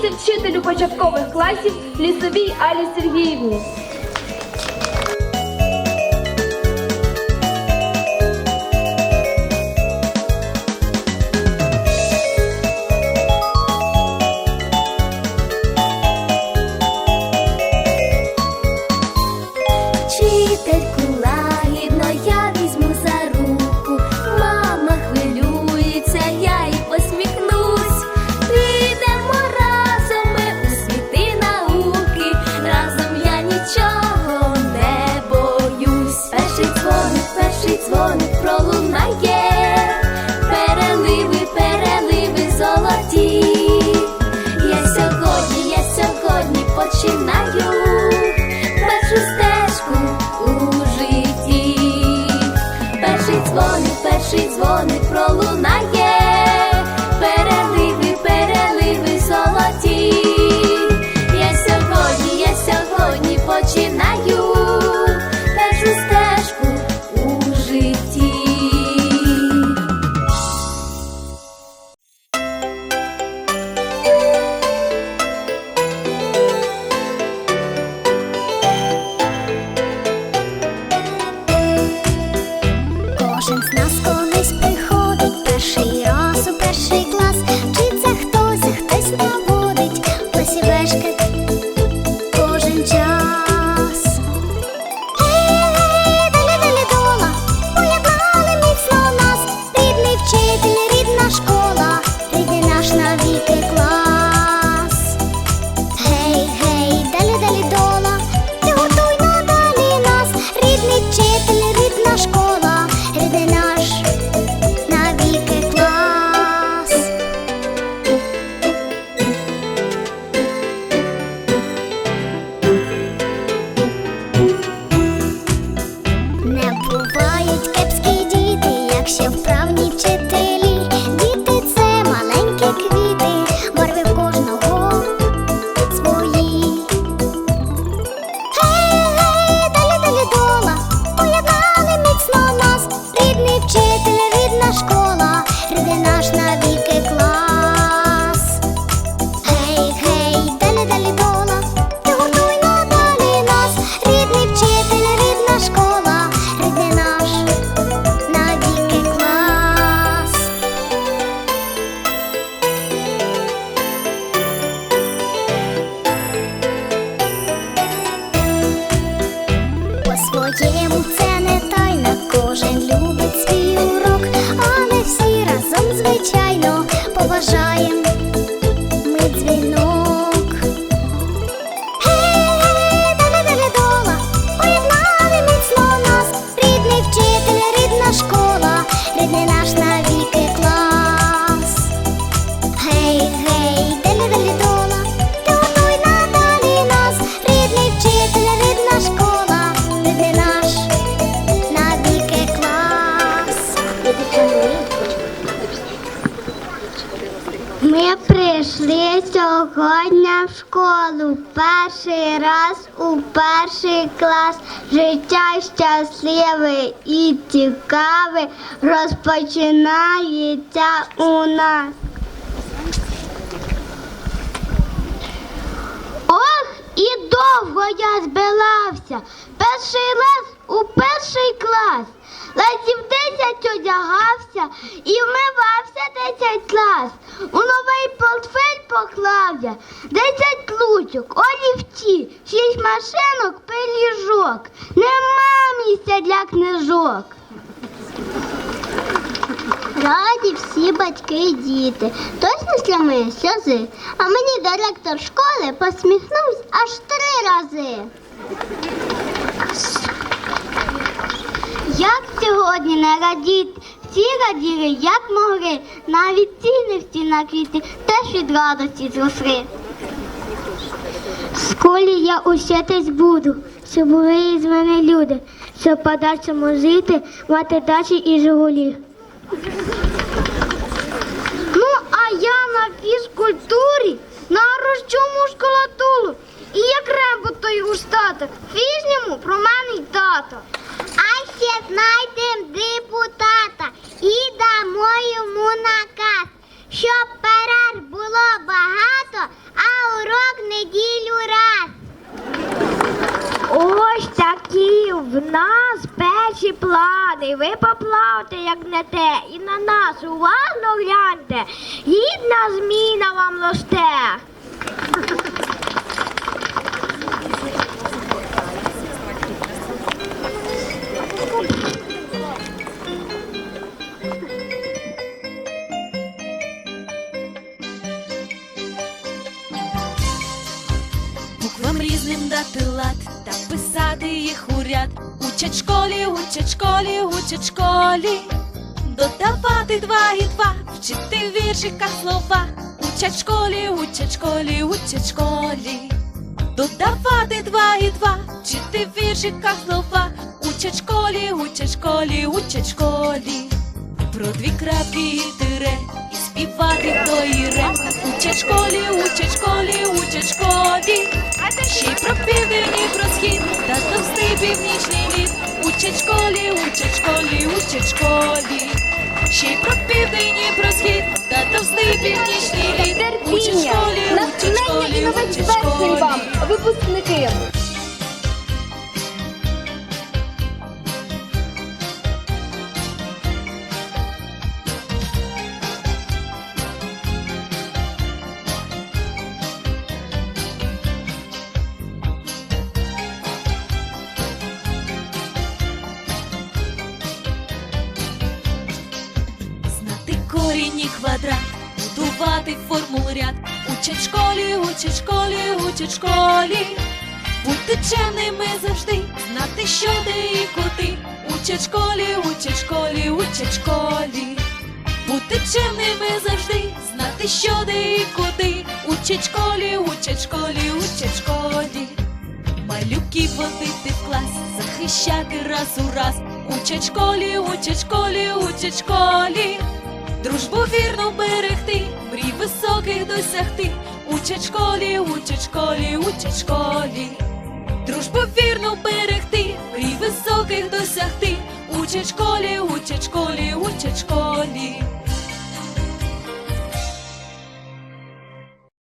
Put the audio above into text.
вчителю початкових класів лісовій Алі Сергіївні. on this прийшли сьогодні в школу перший раз у перший клас. Життя щасливе і цікаве розпочинається у нас. Ох, і довго я збирався. Перший раз у перший клас. Разів десять одягався і вмивався десять раз. У новий портфель поклав я десять лучок, олівці, шість машинок, пиріжок. Нема місця для книжок. Раді всі батьки і діти, точно сльоми сльози. А мені директор школи посміхнувся аж три рази. Як сьогодні не радіти? Всі раділи, як могли, навіть ці не всі на квіти теж від радості зросли. В школі я учитись буду, щоб були із мене люди, щоб подальшому жити, мати дачі і жигулі. Ну, а я на фізкультурі нарощу мускулатуру. І як рембо той густата, фізньому про мене й тато. Ще знайдем депутата і дамо йому наказ, щоб перерв було багато, а урок неділю раз. Ось такі в нас перші плани. Ви поплавте, як не те, і на нас уважно гляньте. Гідна зміна вам росте. Їх у. Учать школі, учать школі, учать школі. Додавати два і два, вчити в віршиках слова. Учать школі, учать школі, учать школі. Додавати два і два, вчити в віршиках слова. Учать школі, учать школі, учать школі. Про дві крапки і тире, співати до і ре. Учать школі, учать школі, учать школі. Ще й про південь і про схід, та товстий північний лід. Учать школі, учать школі, учать школі. Ще й про південь і про схід, та товстий північний лід. Учать школі, учать школі, учать школі. випускники. Знати корінь і квадрат, будувати формул ряд. Учать школі, учать школі, учать школі. Бути чемними завжди, знати, що де і куди. Учать школі, учать школі, учать школі. Бути чемними завжди, знати, що де і куди. Учать школі, учать школі, учать школі. Малюків водити в клас, захищати раз у раз. Учать школі, учать школі, учать школі дружбу вірно берегти, мрій високих досягти, учать школі, учать школі, учать школі, дружбу вірно берегти, мрій високих досягти, учать школі, учать школі, учать школі.